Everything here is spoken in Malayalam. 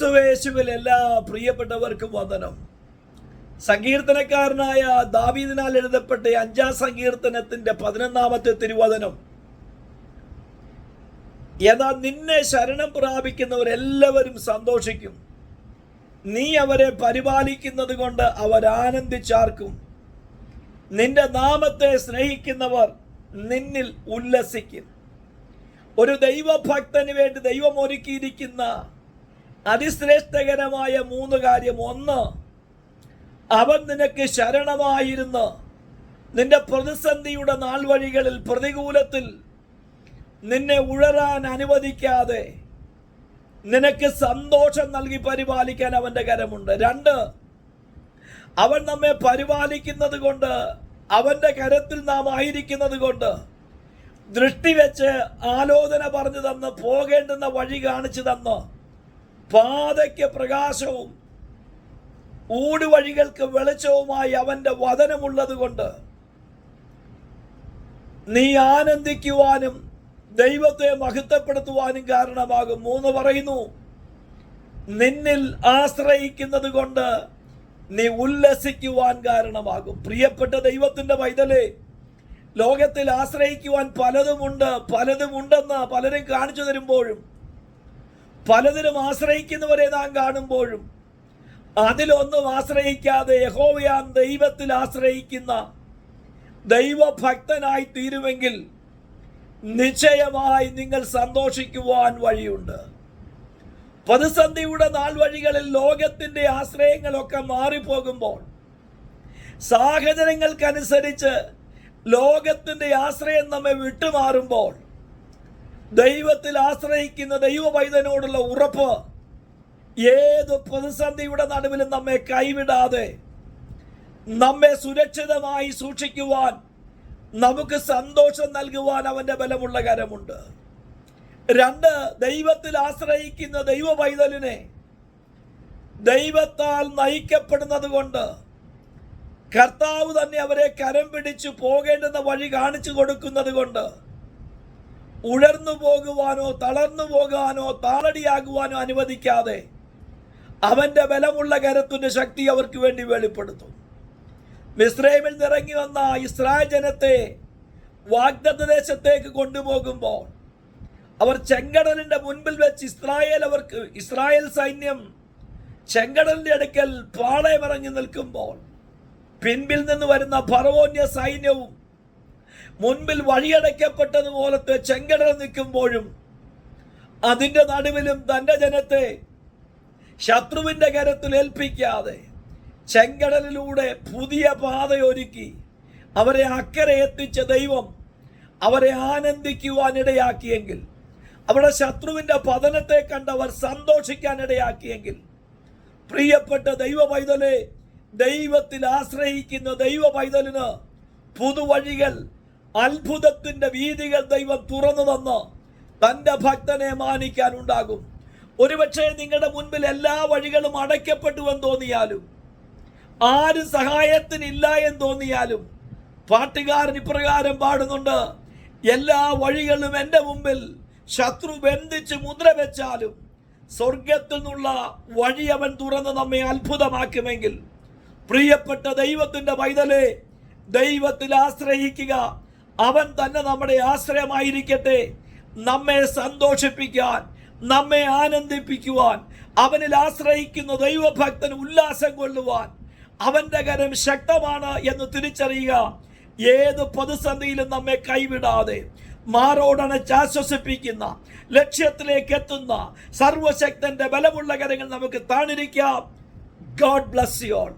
ക്രിസ്തുവേശുവിൽ എല്ലാ പ്രിയപ്പെട്ടവർക്കും വന്ദനം. സങ്കീർത്തനക്കാരനായ ദാവീദിനാൽ എഴുതപ്പെട്ട അഞ്ചാം സങ്കീർത്തനത്തിന്റെ പതിനൊന്നാമത്തെ തിരുവചനം. എന്നാൽ നിന്നെ ശരണം പ്രാപിക്കുന്നവരെല്ലാവരും സന്തോഷിക്കും. നീ അവരെ പരിപാലിക്കുന്നത് കൊണ്ട് അവരാനന്ദിച്ചാർക്കും നിന്റെ നാമത്തെ സ്നേഹിക്കുന്നവർ നിന്നിൽ ഉല്ലസിക്കും. ഒരു ദൈവഭക്തന് വേണ്ടി ദൈവം ഒരുക്കിയിരിക്കുന്ന അതിശ്രേഷ്ഠകരമായ മൂന്ന് കാര്യം. ഒന്ന് അവൻ നിനക്ക് ശരണമായിരുന്ന്. നിന്റെ പ്രതിസന്ധിയുടെ നാൾ വഴികളിൽ പ്രതികൂലത്തിൽ നിന്നെ ഉഴറാൻ അനുവദിക്കാതെ നിനക്ക് സന്തോഷം നൽകി പരിപാലിക്കാൻ അവന്റെ കരമുണ്ട്. രണ്ട് അവൻ നമ്മെ പരിപാലിക്കുന്നത് കൊണ്ട് അവന്റെ കരത്തിൽ നാം ആയിരിക്കുന്നത് കൊണ്ട് ദൃഷ്ടി വെച്ച് ആലോചന പറഞ്ഞു തന്ന് പോകേണ്ടുന്ന വഴി കാണിച്ചു തന്ന് പാതയ്ക്ക് പ്രകാശവും ഊടുവഴികൾക്ക് വെളിച്ചവുമായി അവന്റെ വചനമുള്ളത് കൊണ്ട് നീ ആനന്ദിക്കുവാനും ദൈവത്തെ മഹത്വപ്പെടുത്തുവാനും കാരണമാകും. മൂന്ന് പറയുന്നു നിന്നിൽ ആശ്രയിക്കുന്നത് കൊണ്ട് നീ ഉല്ലസിക്കുവാൻ കാരണമാകും. പ്രിയപ്പെട്ട ദൈവത്തിന്റെ പൈതലേ ലോകത്തിൽ ആശ്രയിക്കുവാൻ പലതുമുണ്ട് പലതുമുണ്ടെന്ന് പലരും കാണിച്ചു തരുമ്പോഴും പലതിനും ആശ്രയിക്കുന്നവരെ നാം കാണുമ്പോഴും അതിലൊന്നും ആശ്രയിക്കാതെ യഹോവയാൻ ദൈവത്തിൽ ആശ്രയിക്കുന്ന ദൈവഭക്തനായി തീരുമെങ്കിൽ നിശ്ചയമായി നിങ്ങൾ സന്തോഷിക്കുവാൻ വഴിയുണ്ട്. പ്രതിസന്ധിയുടെ നാൾ വഴികളിൽ ലോകത്തിന്റെ ആശ്രയങ്ങളൊക്കെ മാറിപ്പോകുമ്പോൾ സാഹചര്യങ്ങൾക്കനുസരിച്ച് ലോകത്തിന്റെ ആശ്രയം നമ്മെ വിട്ടുമാറുമ്പോൾ ദൈവത്തിൽ ആശ്രയിക്കുന്ന ദൈവ പൈതനോടുള്ള ഉറപ്പ് ഏത് പ്രതിസന്ധിയുടെ നടുവിലും നമ്മെ കൈവിടാതെ നമ്മെ സുരക്ഷിതമായി സൂക്ഷിക്കുവാൻ നമുക്ക് സന്തോഷം നൽകുവാൻ അവന്റെ ബലമുള്ള കരമുണ്ട്. രണ്ട് ദൈവത്തിൽ ആശ്രയിക്കുന്ന ദൈവ പൈതലിനെ ദൈവത്താൽ നയിക്കപ്പെടുന്നത് കൊണ്ട് കർത്താവ് തന്നെ അവരെ കരം പിടിച്ചു പോകേണ്ടുന്ന വഴി കാണിച്ചു കൊടുക്കുന്നത് കൊണ്ട് ഉഴർന്നു പോകുവാനോ തളർന്നു പോകാനോ താളടിയാകുവാനോ അനുവദിക്കാതെ അവന്റെ ബലമുള്ള കരത്തിന്റെ ശക്തി അവർക്ക് വേണ്ടി വെളിപ്പെടുത്തും. മിസ്രൈമിൽ നിറങ്ങി വന്ന ഇസ്രായേൽ ജനത്തെ വാഗ്ദത്ത് ദേശത്തേക്ക് കൊണ്ടുപോകുമ്പോൾ അവർ ചെങ്കടലിന്റെ മുൻപിൽ വെച്ച് ഇസ്രായേൽ അവർക്ക് ഇസ്രായേൽ സൈന്യം ചെങ്കടലിന്റെ അടുക്കൽ പാളയമിറങ്ങി നിൽക്കുമ്പോൾ പിൻപിൽ നിന്ന് വരുന്ന ഫറവോന്യ സൈന്യവും മുൻപിൽ വഴിയടയ്ക്കപ്പെട്ടതുപോലത്തെ ചെങ്കടൽ നിൽക്കുമ്പോഴും അതിന്റെ നടുവിലും തന്റെ ജനത്തെ ശത്രുവിന്റെ കരത്തിൽ ഏൽപ്പിക്കാതെ ചെങ്കടലിലൂടെ പുതിയ പാതയൊരുക്കി അവരെ അക്കരെ എത്തിച്ച ദൈവം അവരെ ആനന്ദിക്കുവാനിടയാക്കിയെങ്കിൽ അവിടെ ശത്രുവിന്റെ പതനത്തെ കണ്ടവർ സന്തോഷിക്കാനിടയാക്കിയെങ്കിൽ പ്രിയപ്പെട്ട ദൈവ പൈതലെ ദൈവത്തിൽ ആശ്രയിക്കുന്ന ദൈവ പൈതലിന് പുതുവഴികൾ അത്ഭുതത്തിന്റെ വീതികൾ ദൈവം തുറന്നു തന്ന് തന്റെ ഭക്തനെ മാനിക്കാൻ ഉണ്ടാകും. ഒരുപക്ഷെ നിങ്ങളുടെ മുൻപിൽ എല്ലാ വഴികളും അടയ്ക്കപ്പെട്ടു എന്ന് തോന്നിയാലും ആരും സഹായത്തിനില്ല എന്ന് തോന്നിയാലും പാട്ടുകാരൻ ഇപ്രകാരം പാടുന്നുണ്ട് എല്ലാ വഴികളും എന്റെ മുമ്പിൽ ശത്രു ബന്ധിച്ച് മുദ്ര വെച്ചാലും സ്വർഗത്തിൽ നിന്നുള്ള വഴി അവൻ തുറന്ന് നമ്മെ അത്ഭുതമാക്കുമെങ്കിൽ പ്രിയപ്പെട്ട ദൈവത്തിന്റെ പൈതലെ ദൈവത്തിൽ ആശ്രയിക്കുക അവൻ തന്നെ നമ്മുടെ ആശ്രയമായിരിക്കട്ടെ. നമ്മെ സന്തോഷിപ്പിക്കാൻ നമ്മെ ആനന്ദിപ്പിക്കുവാൻ അവനിൽ ആശ്രയിക്കുന്ന ദൈവഭക്തൻ ഉല്ലാസം കൊള്ളുവാൻ അവന്റെ കരം ശക്തമാണ് എന്ന് തിരിച്ചറിയുക. ഏത് പ്രതിസന്ധിയിലും നമ്മെ കൈവിടാതെ മാറോടണച്ച് ആശ്വസിപ്പിക്കുന്ന ലക്ഷ്യത്തിലേക്ക് എത്തുന്ന സർവശക്തന്റെ ബലമുള്ള കരങ്ങൾ നമുക്ക് താണിരിക്കാം. God bless you all